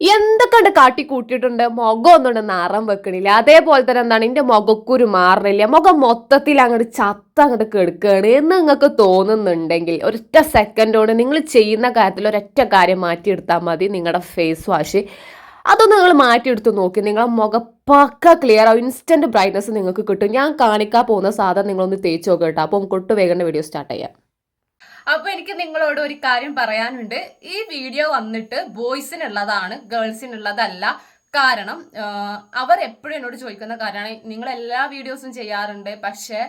എന്തൊക്കെ കാട്ടി കൂട്ടിയിട്ടുണ്ട് മുഖം ഒന്നുകൊണ്ട് നിറം വെക്കണില്ല. അതേപോലെ തന്നെ എന്താണ്? എന്റെ മുഖക്കുരു മാറണില്ല. മുഖം മൊത്തത്തിൽ അങ്ങോട്ട് ചത്ത അങ്ങോട്ട് കെടുക്കുകയാണ് എന്ന് നിങ്ങൾക്ക് തോന്നുന്നുണ്ടെങ്കിൽ ഒരൊറ്റ സെക്കൻഡോട് നിങ്ങൾ ചെയ്യുന്ന കാര്യത്തിൽ ഒരൊറ്റ കാര്യം മാറ്റിയെടുത്താൽ മതി. നിങ്ങളുടെ ഫേസ് വാഷ് അതൊന്ന് നിങ്ങൾ മാറ്റിയെടുത്ത് നോക്കി. നിങ്ങളെ മുഖം പക്ക ക്ലിയർ ആവും. ഇൻസ്റ്റന്റ് ബ്രൈറ്റ്നസ് നിങ്ങൾക്ക് കിട്ടും. ഞാൻ കാണിക്കാൻ പോകുന്ന സാധനം നിങ്ങളൊന്ന് തേച്ച് നോക്കുക കേട്ടോ. അപ്പം കൊട്ടു വേഗം വീഡിയോ സ്റ്റാർട്ട് ചെയ്യാം. അപ്പൊ എനിക്ക് നിങ്ങളോട് ഒരു കാര്യം പറയാനുണ്ട്. ഈ വീഡിയോ വന്നിട്ട് ബോയ്സിനുള്ളതാണ് ഗേൾസിനുള്ളതല്ല. കാരണം അവർ എപ്പോഴും എന്നോട് ചോദിക്കുന്ന കാര്യമാണ് നിങ്ങൾ എല്ലാ വീഡിയോസും ചെയ്യാറുണ്ട് പക്ഷേ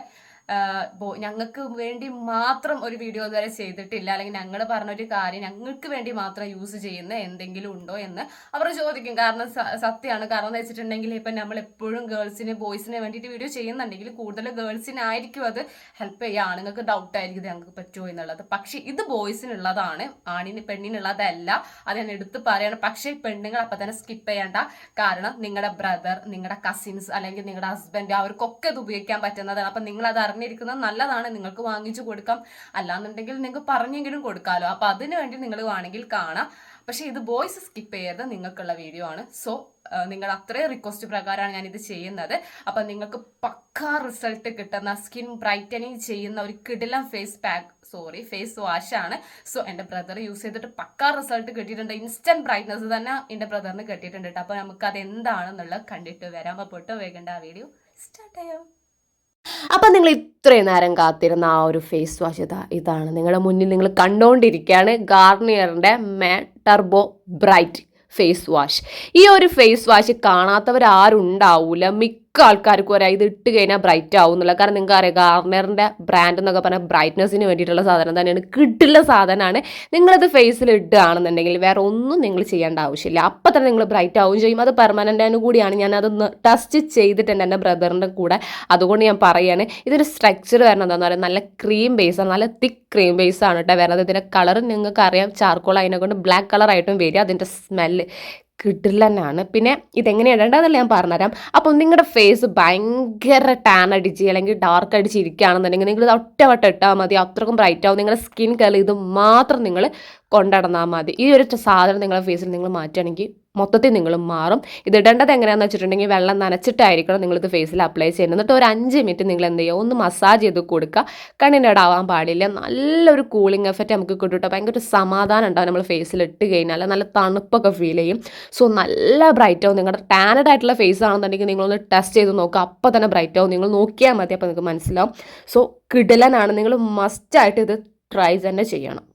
ഞങ്ങൾക്ക് വേണ്ടി മാത്രം ഒരു വീഡിയോ ഇതുവരെ ചെയ്തിട്ടില്ല. അല്ലെങ്കിൽ ഞങ്ങൾ പറഞ്ഞൊരു കാര്യം ഞങ്ങൾക്ക് വേണ്ടി മാത്രം യൂസ് ചെയ്യുന്ന എന്തെങ്കിലും ഉണ്ടോ എന്ന് അവർ ചോദിക്കും. കാരണം സത്യമാണ് കാരണം എന്ന് വെച്ചിട്ടുണ്ടെങ്കിൽ ഇപ്പം നമ്മൾ എപ്പോഴും ഗേൾസിന് ബോയ്സിന് വേണ്ടിയിട്ട് വീഡിയോ ചെയ്യുന്നുണ്ടെങ്കിൽ കൂടുതൽ ഗേൾസിനായിരിക്കും അത് ഹെൽപ്പ് ചെയ്യുക. ആണുങ്ങൾക്ക് ഡൗട്ട് ആയിരിക്കും ഇത് ഞങ്ങൾക്ക് പറ്റുമോ എന്നുള്ളത്. പക്ഷേ ഇത് ബോയ്സിനുള്ളതാണ് ആണിന് പെണ്ണിനുള്ളതല്ല. അത് ഞാൻ എടുത്ത് പറയണം. പക്ഷേ പെണ്ണുങ്ങൾ അപ്പം തന്നെ സ്കിപ്പ് ചെയ്യേണ്ട കാരണം നിങ്ങളുടെ ബ്രദർ നിങ്ങളുടെ കസിൻസ് അല്ലെങ്കിൽ നിങ്ങളുടെ ഹസ്ബൻഡ് അവർക്കൊക്കെ ഇത് ഉപയോഗിക്കാൻ പറ്റുന്നതാണ്. അപ്പം നിങ്ങൾ അത് അറിഞ്ഞിരിക്കുന്നത് നല്ലതാണ് നിങ്ങൾക്ക് വാങ്ങിച്ചു കൊടുക്കാം. അല്ലാന്നുണ്ടെങ്കിൽ നിങ്ങൾക്ക് പറഞ്ഞെങ്കിലും കൊടുക്കാമല്ലോ അപ്പം അതിന് വേണ്ടി നിങ്ങൾ വേണമെങ്കിൽ കാണാം. പക്ഷേ ഇത് ബോയ്സ് സ്കിപ്പ് ചെയ്യരുത് നിങ്ങൾക്കുള്ള വീഡിയോ ആണ്. സോ നിങ്ങൾ അത്രയും റിക്വസ്റ്റ് പ്രകാരമാണ് ഞാൻ ഇത് ചെയ്യുന്നത്. അപ്പം നിങ്ങൾക്ക് പക്കാ റിസൾട്ട് കിട്ടുന്ന സ്കിൻ ബ്രൈറ്റനിങ് ചെയ്യുന്ന ഒരു കിടിലം face pack sorry face wash ആണ്. സോ എന്റെ ബ്രദർ യൂസ് ചെയ്തിട്ട് പക്കാ റിസൾട്ട് കിട്ടിയിട്ടുണ്ട്. ഇൻസ്റ്റന്റ് ബ്രൈറ്റ്നസ് തന്നെ എന്റെ ബ്രദറിന് കിട്ടിയിട്ടുണ്ട് കേട്ടോ അപ്പോൾ നമുക്ക് അത് എന്താണെന്നുള്ളത് കണ്ടിട്ട് വരാം. അപ്പോൾ പൊട്ടോ വേഗണ്ട ആ വീഡിയോ സ്റ്റാർട്ട് ചെയ്യാം അപ്പം നിങ്ങൾ ഇത്രയും നേരം കാത്തിരുന്ന ആ ഒരു ഫേസ് വാഷ് ഇതാ ഇതാണ്. നിങ്ങളുടെ മുന്നിൽ നിങ്ങൾ കണ്ടുകൊണ്ടിരിക്കുകയാണ് ഗാർണിയറിന്റെ മേ ടർബോ ബ്രൈറ്റ് ഫേസ് വാഷ് ഈ ഒരു ഫേസ് വാഷ് കാണാത്തവരാരും ഉണ്ടാവില്ല മിക്ക ആൾക്കാർക്കും അറിയാം ഇത് ഇട്ട് കഴിഞ്ഞാൽ ബ്രൈറ്റ് ആവും എന്നുള്ള കാരണം നിങ്ങൾക്ക് അറിയാം ഗാർണറിന്റെ ബ്രാൻഡ് എന്നൊക്കെ പറഞ്ഞാൽ ബ്രൈറ്റ്നസ്സിന് വേണ്ടിയിട്ടുള്ള സാധനം തന്നെയാണ്. കിട്ടുള്ള സാധനമാണ് നിങ്ങളത് ഫേസിൽ ഇടുകയാണെന്നുണ്ടെങ്കിൽ വേറെ ഒന്നും നിങ്ങൾ ചെയ്യേണ്ട ആവശ്യമില്ല. അപ്പം തന്നെ നിങ്ങൾ ബ്രൈറ്റ് ആവും ചെയ്യും. അത് പെർമനന്റ് കൂടിയാണ്. ഞാൻ അതൊന്ന് ടെസ്റ്റ് ചെയ്തിട്ടുണ്ട് എന്റെ ബ്രദറിന്റെ കൂടെ. അതുകൊണ്ട് ഞാൻ പറയുകയാണ് ഇതൊരു സ്ട്രക്ചർ വരുന്നത് എന്താണെന്ന് പറയുക നല്ല ക്രീം ബേസാണ് നല്ല തിക്ക് ക്രീം ബേസാണ് കേട്ടോ വരുന്നത്. ഇതിന്റെ കളർ നിങ്ങൾക്ക് അറിയാം. ചാർക്കോൾ അതിനെ കൊണ്ട് ബ്ലാക്ക് കളറായിട്ടും വരിക അതിന്റെ സ്മെല്ല് കിടിലനാണ് പിന്നെ ഇതെങ്ങനെ ഇടേണ്ടതെന്നല്ല ഞാൻ പറഞ്ഞുതരാം. അപ്പോൾ നിങ്ങളുടെ ഫേസ് ഭയങ്കര ടാൻ അടിച്ച് അല്ലെങ്കിൽ ഡാർക്ക് അടിച്ച് ഇരിക്കുകയാണെന്നുണ്ടെങ്കിൽ നിങ്ങൾ ഇത് ഒറ്റവട്ടം ഇട്ടാൽ മതി. അത്രക്കും ബ്രൈറ്റ് ആവും. നിങ്ങളുടെ സ്കിൻ കളർ ഇത് മാത്രം നിങ്ങൾ കൊണ്ടുനടന്നാൽ മതി. ഈ ഒരു സാധനം നിങ്ങളുടെ ഫേസിൽ നിങ്ങൾ മാറ്റുകയാണെങ്കിൽ മൊത്തത്തിൽ നിങ്ങൾ മാറും. ഇത് ഇടേണ്ടത് എങ്ങനെയാണെന്ന് വെച്ചിട്ടുണ്ടെങ്കിൽ വെള്ളം നനച്ചിട്ടായിരിക്കണം നിങ്ങളിത് ഫേസിൽ അപ്ലൈ ചെയ്യുന്നത്. എന്നിട്ട് ഒരു അഞ്ച് മിനിറ്റ് നിങ്ങൾ എന്ത് ചെയ്യുക? ഒന്ന് മസാജ് ചെയ്ത് കൊടുക്കുക. ആവാൻ പാടില്ല. നല്ലൊരു കൂളിംഗ് എഫക്റ്റ് നമുക്ക് കിട്ടും ഭയങ്കര ഒരു സമാധാനം ഉണ്ടാവും നമ്മൾ ഫേസിൽ ഇട്ട് കഴിഞ്ഞാൽ നല്ല തണുപ്പൊക്കെ ഫീൽ ചെയ്യും. സോ നല്ല ബ്രൈറ്റ് ആവും. നിങ്ങളുടെ ടാനഡ് ആയിട്ടുള്ള ഫേസ് ആണെന്നുണ്ടെങ്കിൽ നിങ്ങളൊന്ന് ടെസ്റ്റ് ചെയ്ത് നോക്കുക. അപ്പോൾ തന്നെ ബ്രൈറ്റ് ആവും. നിങ്ങൾ നോക്കിയാൽ മതി. അപ്പോൾ നിങ്ങൾക്ക് മനസ്സിലാവും. സോ കിടലനാണ്. നിങ്ങൾ മസ്റ്റായിട്ട് ഇത് ട്രൈ തന്നെ ചെയ്യണം.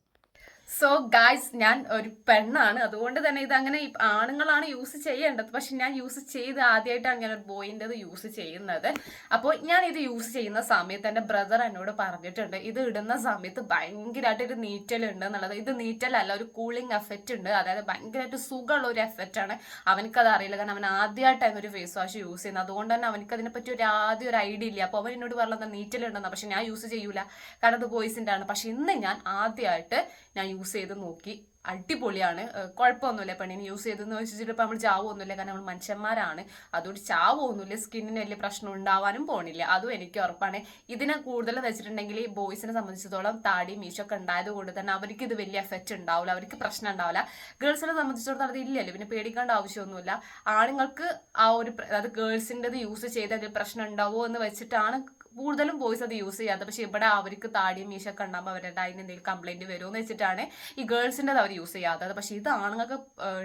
സോ ഗായ്സ് ഞാൻ ഒരു പെണ്ണാണ്. അതുകൊണ്ട് തന്നെ ഇത് അങ്ങനെ ആണുങ്ങളാണ് യൂസ് ചെയ്യേണ്ടത്. പക്ഷെ ഞാൻ യൂസ് ചെയ്ത് ആദ്യമായിട്ടാണ് ഞാൻ ഒരു ബോയിന്റെ യൂസ് ചെയ്യുന്നത്. അപ്പോൾ ഞാൻ ഇത് യൂസ് ചെയ്യുന്ന സമയത്ത് എന്റെ ബ്രദർ എന്നോട് പറഞ്ഞിട്ടുണ്ട് ഇത് ഇടുന്ന സമയത്ത് ഭയങ്കരമായിട്ട് ഒരു നീറ്റലുണ്ട് എന്നുള്ളത്. ഇത് നീറ്റലല്ല ഒരു കൂളിംഗ് എഫക്റ്റ് ഉണ്ട്. അതായത് ഭയങ്കരമായിട്ട് സുഖമുള്ള ഒരു എഫക്റ്റ് ആണ്. അവനക്കത് അറിയില്ല. കാരണം അവൻ ആദ്യമായിട്ടാണ് ഒരു ഫേസ് വാഷ് യൂസ് ചെയ്യുന്നത്. അതുകൊണ്ട് തന്നെ അവനക്ക് അതിനെപ്പറ്റി ഒരു ആദ്യം ഒരു ഐഡിയ ഇല്ല. അപ്പോൾ അവൻ എന്നോട് പറഞ്ഞത് നീറ്റലുണ്ടെന്ന് പക്ഷെ ഞാൻ യൂസ് ചെയ്യൂല. കാരണം അത് ബോയ്സിന്റെ ആണ് പക്ഷെ ഇന്ന് ഞാൻ ആദ്യമായിട്ട് ഞാൻ യൂസ് ചെയ്ത് നോക്കി. അടിപൊളിയാണ്. കുഴപ്പമൊന്നുമില്ല പെണ്ണിന് യൂസ് ചെയ്തെന്ന് വെച്ചിട്ട് ഇപ്പം നമ്മൾ ചാവൊന്നുമില്ല. കാരണം നമ്മൾ മനുഷ്യന്മാരാണ്. അതുകൊണ്ട് ചാവൊന്നുമില്ല. സ്കിന്നിന് വലിയ പ്രശ്നം ഉണ്ടാവാനും പോണില്ല. അതും എനിക്ക് ഉറപ്പാണ്. ഇതിനെ കൂടുതൽ വെച്ചിട്ടുണ്ടെങ്കിൽ ബോയ്സിനെ സംബന്ധിച്ചിടത്തോളം താടി മീശൊക്കെ ഉണ്ടായത് കൊണ്ട് തന്നെ അവർക്ക് ഇത് വലിയ എഫക്റ്റ് ഉണ്ടാവില്ല അവർക്ക് പ്രശ്നം ഉണ്ടാവില്ല ഗേൾസിനെ സംബന്ധിച്ചിടത്തോളം അത് ഇല്ലല്ലോ. പിന്നെ പേടിക്കേണ്ട ആവശ്യമൊന്നുമില്ല. ആണുങ്ങൾക്ക് ആ ഒരു അത് ഗേൾസിന്റെത് യൂസ് ചെയ്ത് അതിൽ പ്രശ്നം ഉണ്ടാവുമോ എന്ന് വെച്ചിട്ടാണ് കൂടുതലും ബോയ്സ് അത് യൂസ് ചെയ്യാത്ത പക്ഷെ ഇവിടെ അവർക്ക് താടിയും മീശ ഉണ്ടാകുമ്പോൾ അവരുടെ അതിന് എന്തെങ്കിലും കംപ്ലൈന്റ് വരുമോ എന്ന് വെച്ചിട്ടാണ് ഈ ഗേൾസിന്റെ അവർ യൂസ് ചെയ്യാത്തത്. പക്ഷേ ഇത് ആണുങ്ങൾക്ക്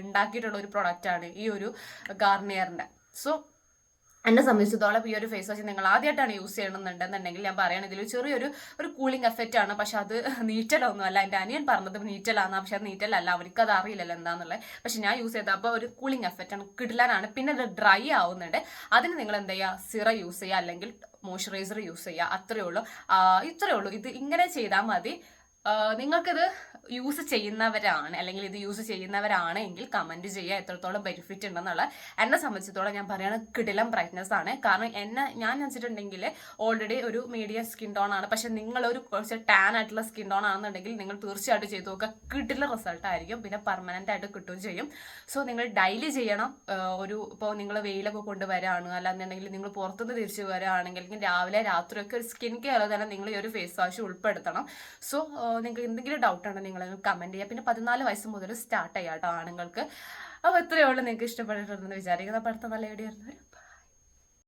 ഉണ്ടാക്കിയിട്ടുള്ള ഒരു പ്രൊഡക്റ്റാണ് ഈ ഒരു ഗാർണിയറിന്റെ സോ എന്നെ സംബന്ധിച്ചിടത്തോളം ഈ ഒരു ഫേസ് വാഷ് നിങ്ങൾ ആദ്യമായിട്ടാണ് യൂസ് ചെയ്യണമെന്നുണ്ടെന്നുണ്ടെങ്കിൽ ഞാൻ പറയണ ഇതിൽ ചെറിയൊരു ഒരു കൂളിംഗ് എഫക്റ്റ് ആണ്. പക്ഷെ അത് നീറ്റലൊന്നും അല്ല എന്റെ അനിയൻ പറഞ്ഞത് നീറ്റലാണ് പക്ഷെ അത് നീറ്റലല്ല. അവർക്ക് അത് അറിയില്ലല്ലോ എന്താണെന്നുള്ളത് പക്ഷെ ഞാൻ യൂസ് ചെയ്ത അപ്പോൾ ഒരു കൂളിംഗ് എഫക്റ്റ് ആണ്. കിടലാനാണ്. പിന്നെ അത് ഡ്രൈ ആവുന്നുണ്ട്. അതിന് നിങ്ങൾ എന്താ ചെയ്യുക? സിറ യൂസ് ചെയ്യുക. അല്ലെങ്കിൽ മോയ്സ്ചറൈസർ യൂസ് ചെയ്യുക. അത്രയേ ഉള്ളൂ. ഇത്രയേ ഉള്ളൂ. ഇത് ഇങ്ങനെ ചെയ്താൽ മതി. നിങ്ങൾക്കിത് യൂസ് ചെയ്യുന്നവരാണ് അല്ലെങ്കിൽ ഇത് യൂസ് ചെയ്യുന്നവരാണ് എങ്കിൽ കമന്റ് ചെയ്യുക എത്രത്തോളം ബെനിഫിറ്റ് ഉണ്ടെന്നുള്ള എന്നെ സംബന്ധിച്ചിടത്തോളം ഞാൻ പറയുന്നത് കിടിലം ബ്രൈറ്റ്നസ് ആണ്. കാരണം എന്നെ ഞാൻ വെച്ചിട്ടുണ്ടെങ്കിൽ ഓൾറെഡി ഒരു മീഡിയം സ്കിൻ ടോൺ ആണ്. പക്ഷെ നിങ്ങളൊരു കുറച്ച് ടാൻ ആയിട്ടുള്ള സ്കിൻ ടോൺ ആണെന്നുണ്ടെങ്കിൽ നിങ്ങൾ തീർച്ചയായിട്ടും ചെയ്തു നോക്കുക. കിടില റിസൾട്ട് ആയിരിക്കും. പിന്നെ പെർമനന്റ് ആയിട്ട് കിട്ടുകയും ചെയ്യും. സോ നിങ്ങൾ ഡെയിലി ചെയ്യണം. ഒരു ഇപ്പോൾ നിങ്ങൾ വെയിലൊക്കെ കൊണ്ടുവരാണ് അല്ലാന്നുണ്ടെങ്കിൽ നിങ്ങൾ പുറത്തുനിന്ന് തിരിച്ചു അല്ലെങ്കിൽ രാവിലെ രാത്രിയൊക്കെ ഒരു സ്കിൻ കെയർ തന്നെ നിങ്ങൾ ഈ ഒരു ഫേസ് വാഷ് ഉൾപ്പെടുത്തണം. സോ നിങ്ങൾക്ക് എന്തെങ്കിലും ഡൗട്ട് ഉണ്ടെങ്കിൽ നിങ്ങൾ കമന്റ് ചെയ്യുക. പിന്നെ പതിനാല് വയസ്സ് മുതൽ സ്റ്റാർട്ട് ചെയ്യാം കേട്ടോ ആണുങ്ങൾക്ക്. അപ്പോൾ ഇത്രയേ ഉള്ളൂ നിങ്ങൾക്ക് ഇഷ്ടപ്പെട്ടിട്ടുണ്ടെന്ന് വിചാരിക്കുന്നത് അപ്പോൾ അടുത്ത നല്ല വീഡിയോ വരുന്നവരും.